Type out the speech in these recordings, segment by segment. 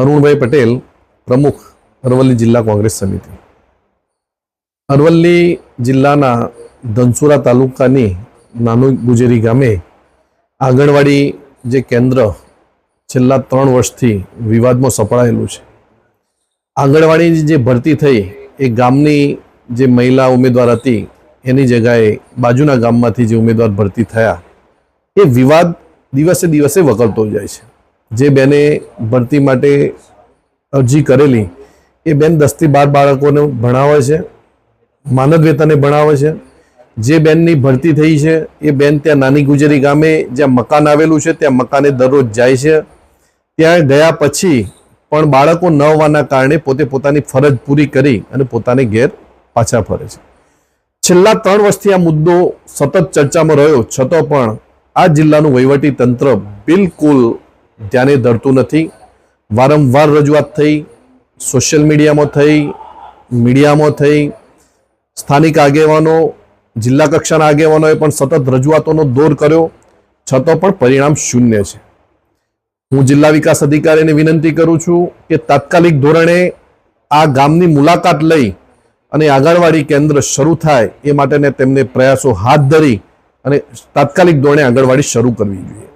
અરુણભાઈ પટેલ પ્રમુખ અરવલ્લી જિલ્લા કોંગ્રેસ સમિતિ. અરવલ્લી જિલ્લાના ધનસુરા તાલુકાની નાનું ગુજેરી ગામે આંગણવાડી જે કેન્દ્ર છેલ્લા ત્રણ વર્ષથી વિવાદમાં સપડાયેલું છે. આંગણવાડીની જે ભરતી થઈ એ ગામની જે મહિલા ઉમેદવાર હતી એની જગાએ બાજુના ગામમાંથી જે ઉમેદવાર ભરતી થયા એ વિવાદ દિવસે દિવસે વકરતો જાય છે. જે બેને ભરતી માટે અરજી કરેલી, એ બેન દસથી બાર બાળકોને ભણાવે છે માનદ વેતને ભણાવે છે. જે બેનની ભરતી થઈ છે, એ બેન ત્યાં નાની ગુજરી ગામે જ્યાં મકાન આવેલું છે, ત્યાં મકાને દરરોજ જાય છે. ત્યાં ગયા પછી પણ બાળકો ન હોવાના કારણે પોતે પોતાની ફરજ પૂરી કરી અને પોતાને ઘેર પાછા ફરે છે. છેલ્લા ત્રણ વર્ષથી આ મુદ્દો સતત ચર્ચામાં રહ્યો, છતાં પણ આ જિલ્લાનું વહીવટી તંત્ર બિલકુલ ધ્યાને ધરતું નથી. વારંવાર રજૂઆત થઈ, સોશિયલ મીડિયામાં થઈ મીડિયામાં થઈ. સ્થાનિક આગેવાનો, જિલ્લા કક્ષાના આગેવાનોએ પણ સતત રજૂઆતોનો દોર કર્યો, છતાં પણ પરિણામ શૂન્ય છે. હું જિલ્લા વિકાસ અધિકારીને વિનંતી કરું છું કે તાત્કાલિક ધોરણે આ ગામની મુલાકાત લઈ અને આંગણવાડી કેન્દ્ર શરૂ થાય એ માટેને તેમને પ્રયાસો હાથ ધરી અને તાત્કાલિક ધોરણે આંગણવાડી શરૂ કરવી જોઈએ.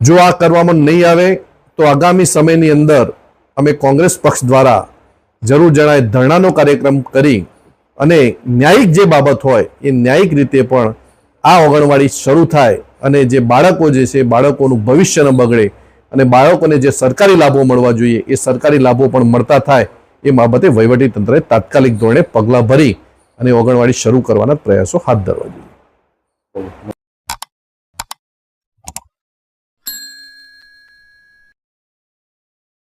જો આ કરવામાં નહીં આવે, તો આગામી સમયની અંદર અમે કોંગ્રેસ પક્ષ દ્વારા જરૂર જણાય ધરણાનો કાર્યક્રમ કરી અને ન્યાયિક જે બાબત હોય, એ ન્યાયિક રીતે પણ આ આંગણવાડી શરૂ થાય અને જે બાળકો જે છે, બાળકોનું ભવિષ્ય ન બગડે અને બાળકોને જે સરકારી લાભો મળવા જોઈએ, એ સરકારી લાભો પણ મળતા થાય, એ બાબતે વહીવટી તંત્રએ તાત્કાલિક ધોરણે પગલાં ભરી અને ઓગણવાડી શરૂ કરવાના પ્રયાસો હાથ ધરવા જોઈએ.